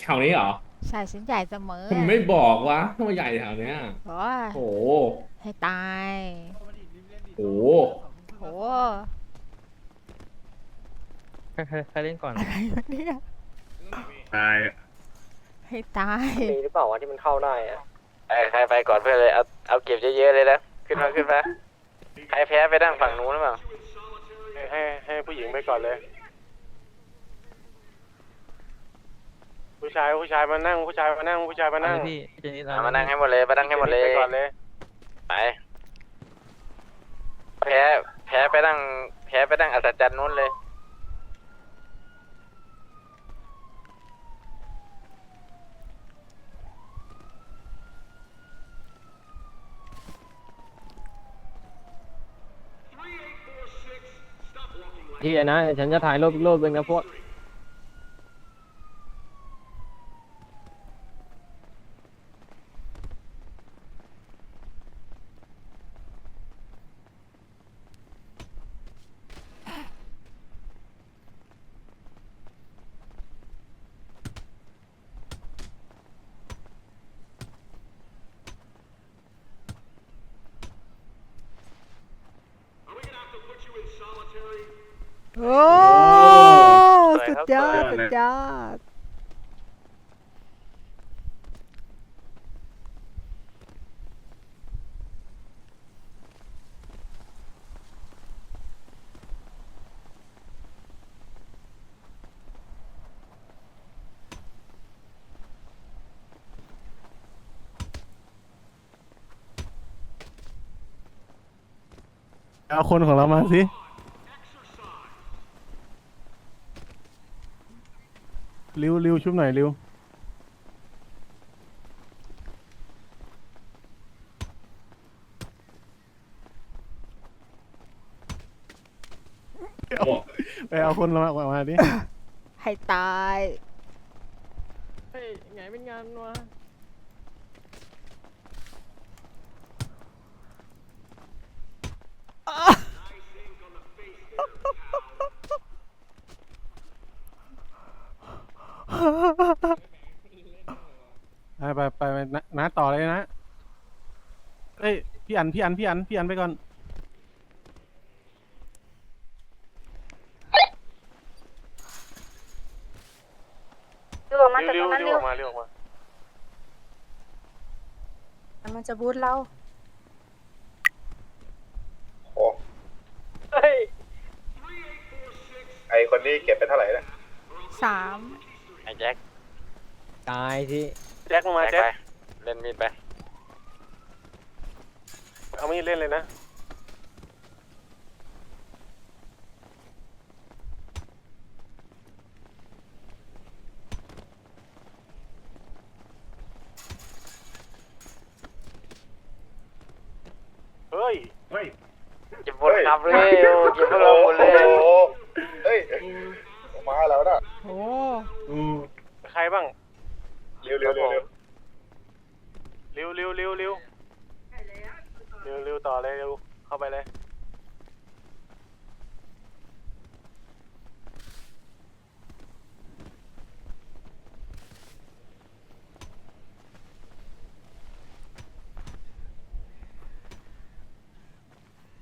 แถวนี้เหรอใช่ฉันใหญ่เสมอผมไม่บอกวะว่าใหญ่แถวเนี้ยโอ้ยโอ้โหให้ตายโอ้โหโอ้ใครใครใครเล่นก่อนอะไรวะเนี่ยตายให้ตาย มีหรือเปล่าวะที่มันเข้าได้อะไอ้ใครไปก่อนเพื่อนเลยเอาเอาเก็บเยอะๆเลยนะขึ้นมาขึ้นมาใครแพ้ไปนั่งฝั่งนู้นหรือเปล่าให้ให้ผู้หญิงไปก่อนเลย ผู้ชายผู้ชายมานั่งผู้ชายมานั่งผู้ชายมานั่งเอาเลยพี่พี่เจนิสเอามานั่งให้หมดเลยมานั่งให้หมดเลยไปก่อนเลยไปแพ้แพ้ไปนั่งแพ้ไปนั่งอัศจรรย์นู้นเลยที่นะฉันจะถ่ายรูปอีกรูปหนึงนะพวก โอ้สุดยอดสุดยอดเอาคนของเรามาสิ ริวริวชุบหน่อยริวเอาไปเอาคนเรามามาดิ ให้ตาย เฮ้ยไงเป็นงานวะ ไปไปไปไปนะนะต่อเลยนะเอ้ยพี่อันพี่อันพี่อันพี่อันไปก่อน เรียกออกมาจากเร็ตวรงนั้นๆเร็เร็ววออกมาเร็วออกมามันจะบูทเราเฮ้ยไอคนนี้เก็บไปเท่าไหร่นะสามไอ้แจ็คตายสิแจ็คมาแจ็คแจ็ไปคเล่นมีดไป เอามีดเล่นเลยนะ เฮ้ย เฮ้ยเก็บหมดครับเลยโอ้เก็บพวกเราหมดเลย โอ้โหเฮ้ย มาแล้วนะ โอ้ อืม ใครบ้าง เร็วเร็วเร็วเร็ว เร็วเร็วเร็วเร็วต่อเลยเร็วเข้าไปเลย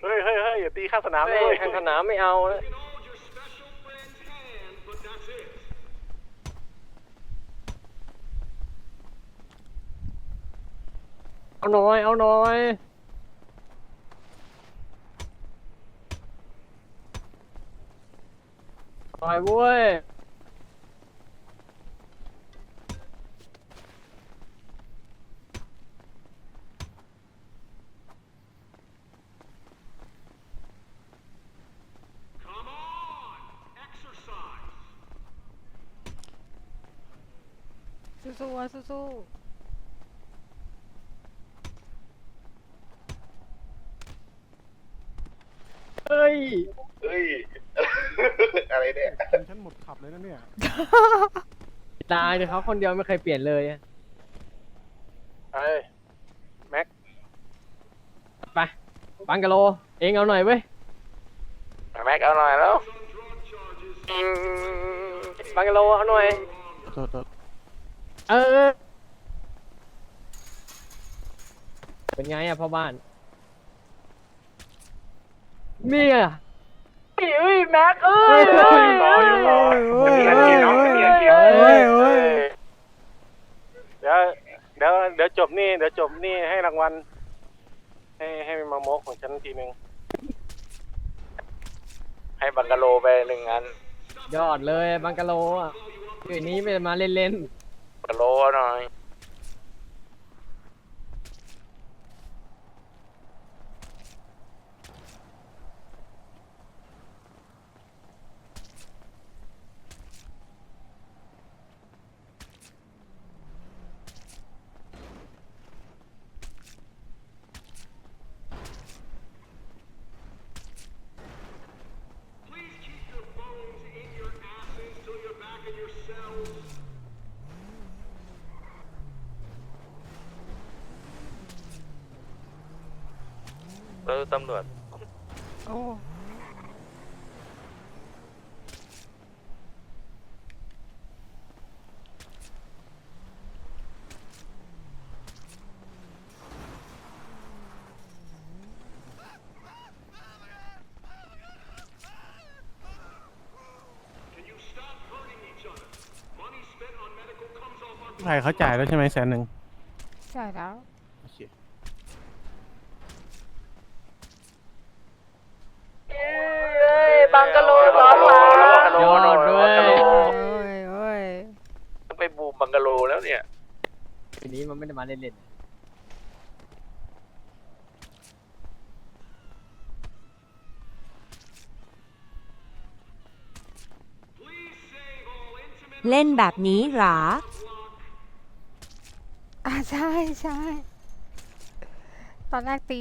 เฮ้ยเฮ้ยเฮ้ยอย่าตีข้างสนามเลเฮ้ยยทางสนามไม่เอานะ เอาหน่อย เอาหน่อย หน่อยเว้ยสู้ๆอะสู้เฮ้ย เฮ้ย อะไรเนี่ย ทีมฉันหมดขับเลยนะเนี่ย ตายเลยเขาคนเดียวไม่เคยเปลี่ยนเลยอะเอ้ยแม็กไปบังกะโล เองเอาหน่อยเว้ยแม็กเอาหน่อยแล้วบังกะโลเอาหน่อยโทษโทษเออเป็นไงอะพ่อบ้านเนี่ย เอ้ยแม็กเอ้ยเอ้ยจะมีอาชีพน้องจะมีอาชีพโอ้ยโอ้ยเดี๋ยวเดี๋ยวเดี๋ยวจบนี่เดี๋ยวจบนี่ให้รางวัลให้ให้มาโมกของฉันทีหนึ่งให้บังกะโลไปหนึ่งอันยอดเลยบังกะโลอะคืนนี้ไม่ได้มาเล่นบังกะโลหน่อย เออ ตำรวจ โอ้ใครเขาจ่ายแล้วใช่ไหมแสนหนึ่งใช่แล้ว โอเค บังกะโลร้อนมา ๆยอดด้วย โอ้ยโอ้ย ต้องไปบูมบังกะโลแล้วเนี่ย คืนนี้มันไม่ได้มา เล่นเล่นแบบนี้หรอ อะใช่ใช่ตอนแรกตี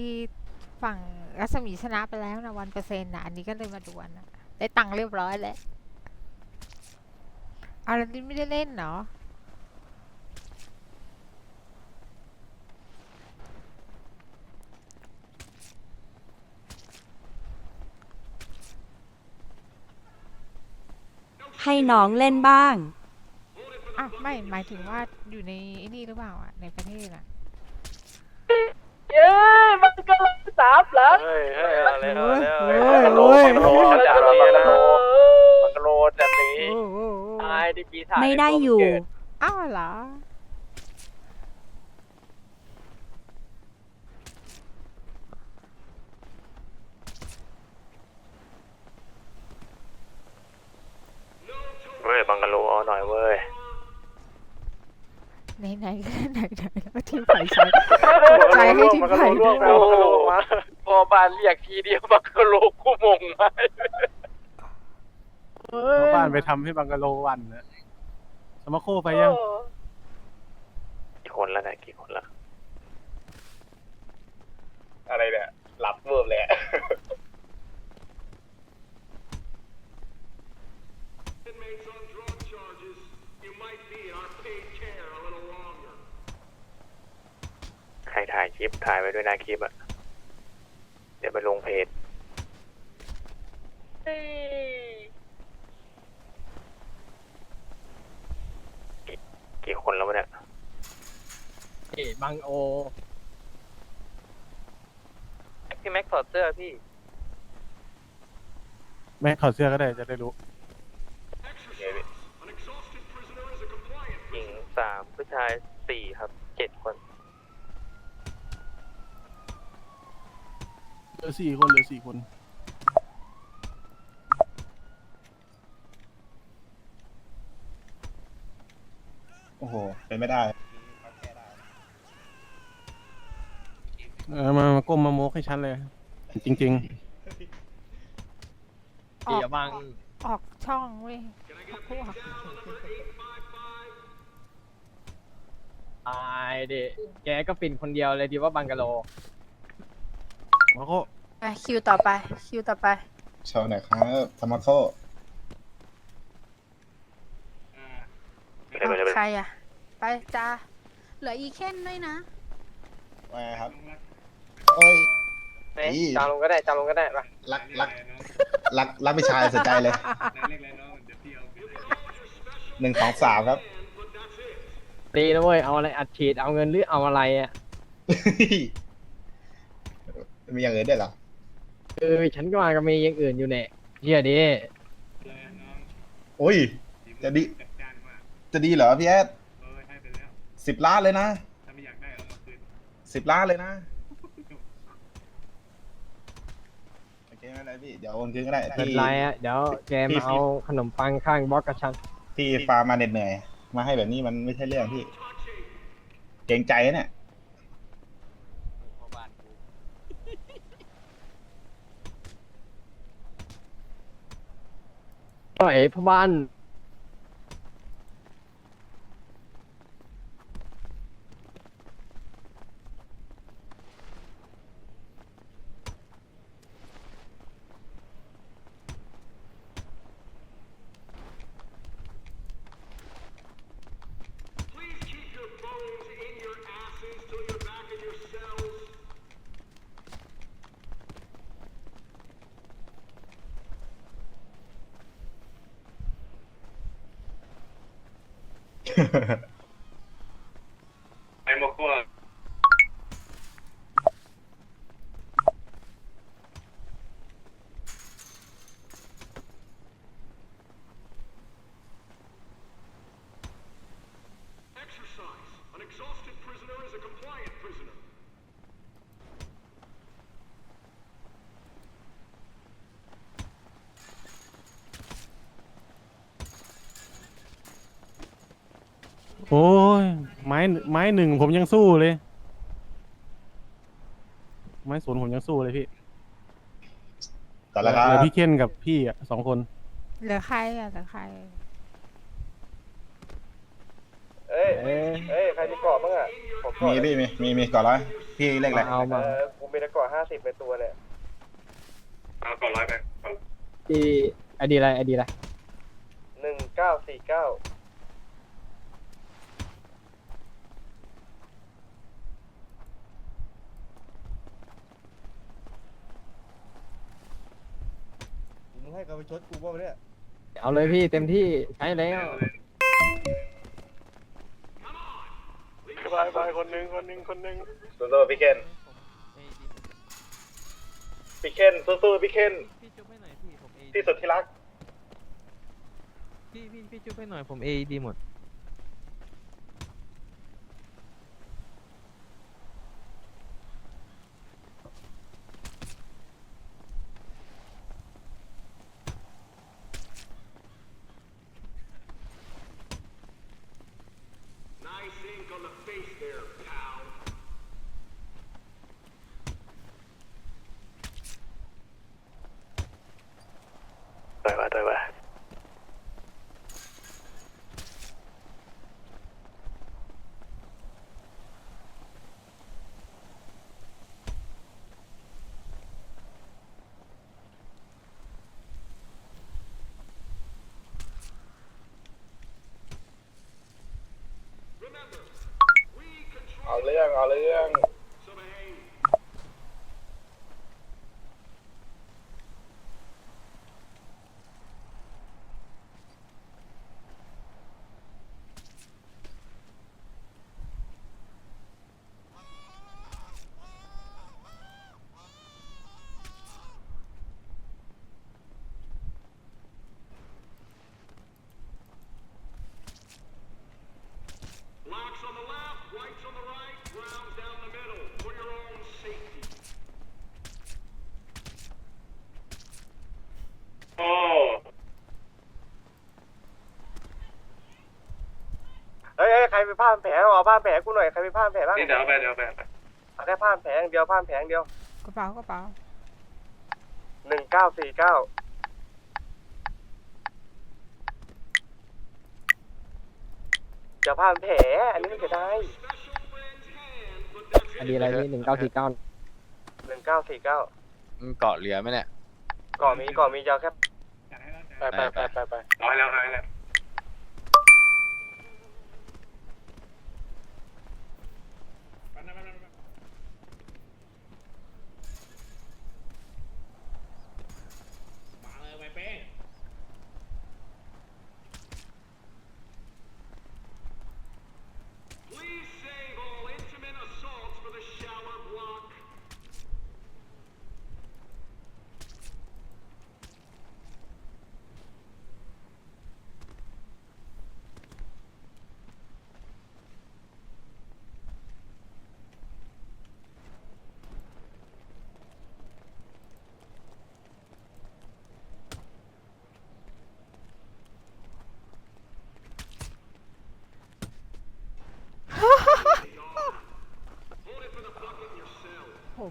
ฝั่งรัศมีชนะไปแล้วนะวันเปอร์เซ็นต์นะอันนี้ก็เลยมาดวลนะได้ตังค์เรียบร้อยแล้วอารันดินไม่ได้เล่นเนาะ น้องเล่นบ้าง อะไม่หมายถึงว่าอยู่ในไอ้นี่หรือเปล่าอะในประเทศอะเย้บังกะโลสามหลังเฮ้ยเฮ้ยเอาเลยเอาเลยเอาเลยโอ้บัยงกะโลโอ้ยบังกะโลเขาด่าเราบังกะโลบังกะโลแบบนี้โอ้โหๆตายที่ปีถ่ายไม่ได้อยู่ อ้าวเหรอ เว้ยบังกะโลเอา หน่อยเว้ย ไหนไหนก็ไหนไหนแล้วทีมไผ่ใช้ใจให้ทีมไผ่บังกะโลร่วงด้แล้ววยบังกะโลมาพอบ้านเรียกทีเดียวบังกะโลกูมงไหมชาวบ้านไปทำให้บังกะโลวันนะสมาโคไปยัง กี่คนแล้วเนี่ยกี่คนแล้ว อะไรเนี่ย หลับเวิร์บเลยอะ ใครถ่ายคลิปถ่ายไว้ด้วยนะคลิปอะเดี๋ยวไปลงเพจกี่กี่คนแล้ววะเนี่ยนี่บังโอ พี่แม็กถอดเสื้อพี่ แม่ขอดเสื้อก็ได้จะได้รู้ หญิงสามผู้ชายสี่ครับเจ็ดคน เห ลือสี่คนเหลือสี่คน โอ้โห เป็นไม่ได้ เออมามาก้มมาโมกให้ฉันเลย จริง ออกอย่าบังออกช่องเว้ยพวกตายดิแกก็ปิ่นคนเดียวเลยดีว่าบังกะโลๆมาโค ไปคิวต่อไป คิวต่อไปโชว์หน่อยครับธรรมโคไม่ได้ไม่ได้ไม่ใครได้อะ ไปจ้าเหลืออีเคนด้วยนะ ว่าไงครับโอ้ยเอ๊ะจำลงก็ได้จำลงก็ได้ปะรักรักรักรักไม่ชายสนใจเลยหนึ่งสองสามครับ ตีนะเว้ยเอาอะไรอัดฉีดเอาเงินหรือเอาอะไรอะ มีอย่างอื่นด้วยเหรอ เออฉันก็มาก็มีอย่างอื่นอยู่เนี่ยเชื่อดิโอ้ย จะดี จะดีเหรอพี่แอดสิบล้านเลยนะสิบล้านเลยนะโอเคไม่เป็นไรพี่เดี๋ยวโอนคืนก็ได้ไม่เป็นที่ไรอะเดี๋ยวแกพี่มาเอาขนมปังข้างบล็อกกับฉันที่ฟาร์มมาเหน็ดเหนื่อย มาให้แบบนี้มันไม่ใช่เรื่องพี่ เกรงใจนะเนี่ย ก็เอ๋พ่อบ้าน ไอ้โมโก้ โอ้ยไม้ไม้หนึ่งผมยังสู้เลย ไม้ศูนย์ผมยังสู้เลยพี่ก่อนแล้วครัเหลือบพี่เคนกับพี่อะสองคน เหลือใครอะเหลือใคร เอ้ยเอ้ยใครมีเกาะบ้างอะมีพี่มีมีมีก่อนร้อยพี่เลขอะไรเอามากูมีตะกอห้าสิบเป็นตัวเนี่ยเอาก่อนร้อยไปก่อนดีไอดีอะไรไอดีอะไรหนึ่งเก้าสี่เก้า ให้เขาไปชดกูป่ะเนี่ยเอาเลยพี่เต็มที่ใช้แล้วบายบายคนหนึ่งคนหนึ่งคนหนึ่งสู้ๆพี่เคนพี่เคนสู้ๆพี่เคนพี่จุ๊บให้หน่อยพี่ผมเอที่สุดที่รัก พี่พี่พี่จุ๊บให้หน่อยผมเอดีหมด ต่อยว่าต่อยว่า เอา เรื่องเอาเรื่อง โอ้ เฮ้ยเฮ้ยใครมีผ้าพันแผลเอาผ้าพันแผลกูหน่อยใครมีผ้าพันแผลบ้างนี่เดี๋ยวเอาไปเดี๋ยวเอาไปเอาไปเอาแค่ผ้าพันแผลอย่างเดียวผ้าพันแผลอย่างเดียวกระเป๋ากระเป๋าหนึ่งเก้าสี่เก้าเดี๋ยวผ้าพันแผลอันนี้ไม่เสียดายไอดีอะไรพี่หนึ่งเก้าสี่เก้าหนึ่งเก้าสี่เก้าเกาะเรือไหมเนี่ย ก่อมีก่อมีจะเอาแค่ไปไปไปไปไปร้อยแล้วร้อยแล้วมาเลยไปเป้ง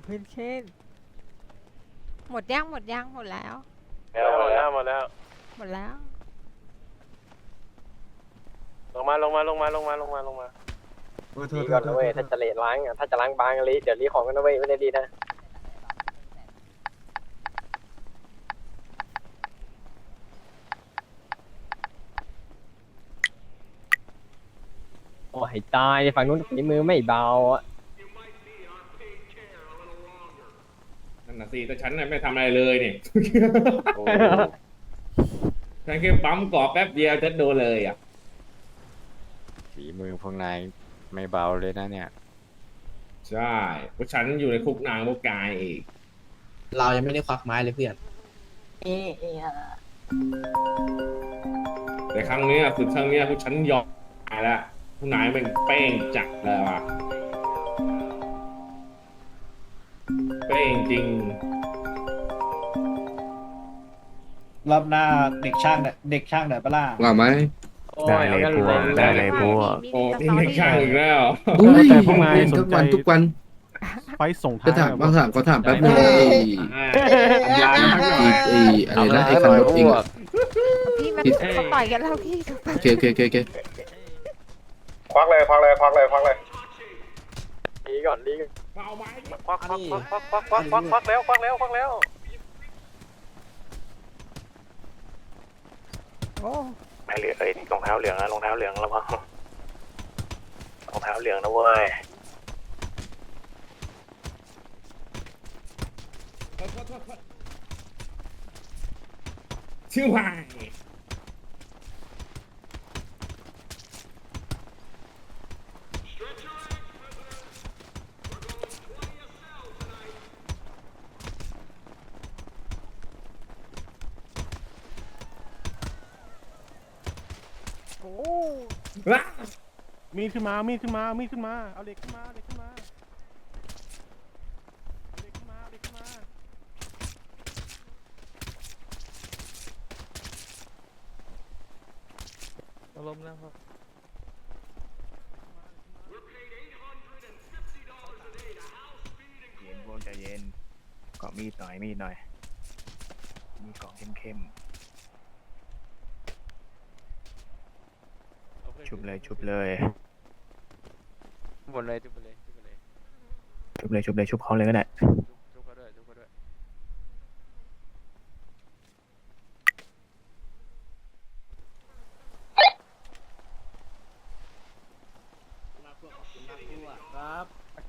เพนเคนหมดย่างหมดย่างหมดแล้วหมดแล้วหมดแล้ว หมดแล้ว ลงมาลงมาลงมาลงมาลงมาลงมาดีก่อนนะเว้ยถ้าจะเลทล้างอะถ้าจะล้างบางอะลิเดี๋ยวรีของกันนะเว้ยไม่ได้ดีนะโอ้ยตายฝั่งนู้นฝีมือไม่เบาอะ นั่นน่ะสิแต่ฉันน่ะไม่ทำอะไรเลยนี่ฉันแค่ปั๊มกรอบแป๊บเดียวฉันโดนเลยอะ ฝีมือพวกนายไม่เบาเลยนะเนี่ย ใช่เพราะฉันอยู่ในคุกนางโมกายเองเรายังไม่ได้ควักไม้เลยเพื่อนแต่ครั้งเนี้ยสุดครั้งเนี้ยพวกฉันยอมตายละพวกนายแม่งเป้งจัดเลยว่ะ เป้งจริง รอบหน้าเด็กช่างเด็กช่างเดี๋ยวปะล่าว่าไหมโอ้ยเอากันเลยได้เลยพวก โอ้ที่เด็กช่างอีกแล้วแต่พวกนายสนใจ ทุกวันไฟท์ส่งท้าจะยถามแบบมาถามก็ถามแป๊บนึงไอ้อ่ายางทั้งหน่อยไอ้อะไรนะไอ้คันรถเองอะ พี่มันพี่เขาต่อยกันแล้วพี่โอเคโอเคโอเคโอเคควักเลยควักเลยควักเลยควักเลย ดีก่อนดีก่อน เบาไม้ควักควักควักควักควักควักควักแล้วควักแล้วควักแล้วโอ้ไม่เหลือเอ้ยรองเท้าเหลืองนะรองเท้าเหลืองแล้วมั้งรองเท้าเหลืองนะเว้ยชื่อวา ยโหมีดขึ้นมา มีดขึ้นมา มีดขึ้นมา เอาเหล็กขึ้นมาเอาเหล็กขึ้นมาเอาเหล็กขึ้นมาเอาเหล็กขึ้นมาล้มแล้วครับ เย็นพวกใจเย็นเกาะมีดหน่อยมีดหน่อย มีเกาะเข้มๆ ชุบเลยชุบเลยบนเลยชุบไปเลยชุบไปเลยชุบเลยชุบเลยชุบเขาเลยก็ได้ชุบเขาด้วยชุบเขาด้วย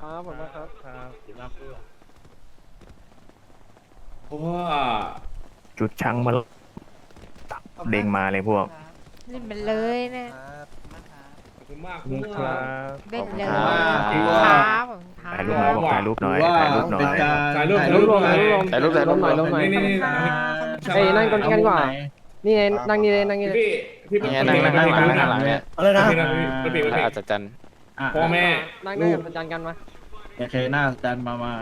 ครับผมนะครับครับเพราะว่าจุดชังมาเด้งมาเลยพวก เล่นมันเลยนะขอบคุณ มากนี่ครับเล่นเลยขอบคุณครัรับผมครับถ่ายรูปหน่อยบอกถ่ายรูปหน่อยถ่ายรูปหน่อยถ่ายรูปถ่ายรูปหน่อย ถ่ายรูปถ่ายรูปหน่อยลงหน่อย นี่นี่นี่เฮ้ยนั่งก่อนกันดีกว่า นี่ไงนั่งนี่เลยนั่งนี่เลยพี่พี่เนี่ยนั่งนั่งนั่งหลังนั่งหลังเนี่ยอะไรนะพี่นะพี่พี่พี่แล้วอัศจรรย์พ่อแม่นั่งนั่งกันประจันกันมาโอเคหน้าอาจันมามา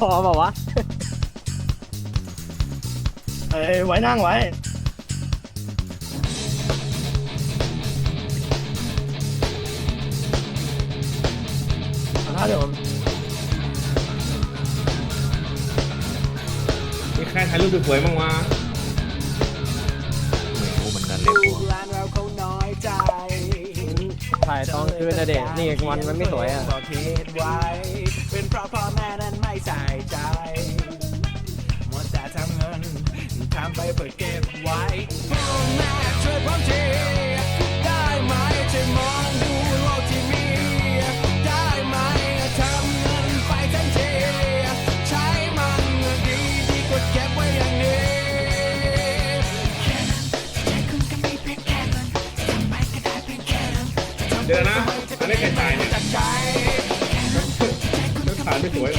พอเปล่าวะเอ้ยไว้นั่งไว้ครับเดี๋ยวผมมีใครถ่ายรูปสวยๆบ้างวะไม่รู้เหมือนกันเลยพวกถ่ายตอนคืนนะเด็กนี่วันมันไม่สวยอะเป็นเพราะพ่อแม่นั้น ทำไปเพื่อเก็บไว้พ่อแม่ช่วยผมทีได้ไหมช่วยมองดูโลกที่มี ได้ไหมทำเงินไปทันทีใช้มันดีดีกว่าเก็บไว้อย่างนี้ เดี๋ยวนะ อันนี้ใครถ่ายเนี่ยฉันถ่ายไม่สวยเ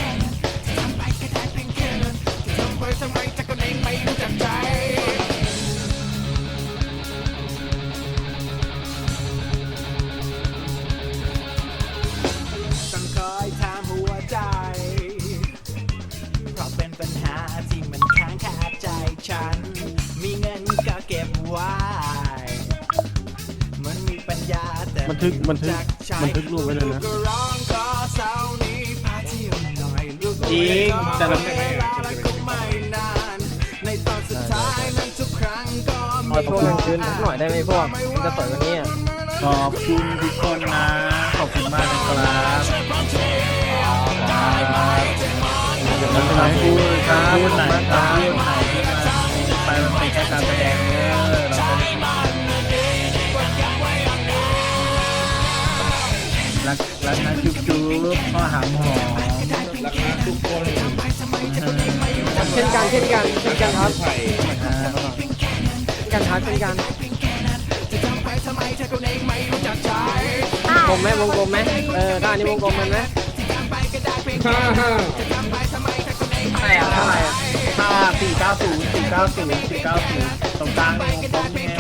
บันทึกบันทึกบันทึกรูปไว้เลยนะก็ร้องขอเสาร์นี้พาเที่ยวหน่อยลูกจริงแต่ละเวลาแล้วก็ไม่นานในตอนสุดท้ายนั้นทุกครั้งก็พอช่วงกลางคืนสักหน่อยได้ไหมพวกมันจะสวยกว่านี้อะขอบคุณทุกคนนะ ขอบคุณมากนะครับมันไหนพูดครับพูดไหนครับพูดไหนที่มาไปมันเป็นแค่การแสดง รักรักนะจุ๊บจุ๊บพ่อหามหอมรักนะทุกคนเช่นกันเช่นกันเช่นกันครับไผ่เช่นกันครับเช่นกันวงกลมไหมวงกลมไหมเออด้านนี้วงกลมมันไหมฮ่าฮ่าใช่อะเท่าไหร่อะห้าสี่เก้าศูนย์สี่เก้าศูนย์สี่เก้าศูนย์ตรงกลางวงกลมนี่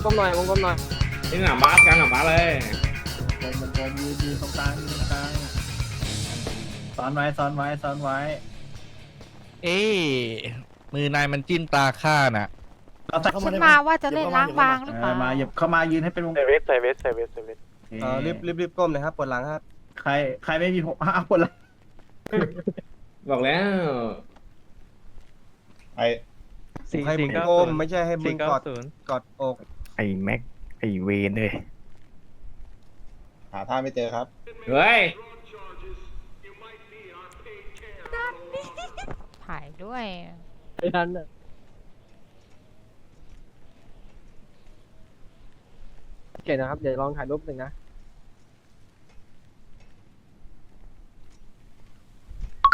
งกลมหน่อยวงกลมหน่อยนี่หนาบาสกันหนาบาสเลยวงกลมยืนยืนตรงกลางยืนตรงกลางซ้อนไว้ซ้อนไว้ซ้อนไว้ เอ๊ะมือนายมันจิ้มตาข้าน่ะ เราใส่เข้าฉัมานได้ไหม มาว่าจะเล่นล้างบางหรือเอเปล่าอมาเหยียบเข้ามายืนให้เป็นวงใส่เวสใส่เวสใส่เวสใส่เวสเออรีบรีบรีบก้มเลยครับปวดหลังครับใครใครไม่มีผมอ้าวคนละบอกแล้ว ไอให้มึงก้มไม่ใช่ให้มึงกอดกอดอก ไอ้แม็ก ไอ้เวนเลยหาท่าไม่เจอครับ เฮ้ย ถ่ายด้วย ไม่ทันอะโอเคนะครับ เดี๋ยวลองถ่ายรูปหนึ่งนะ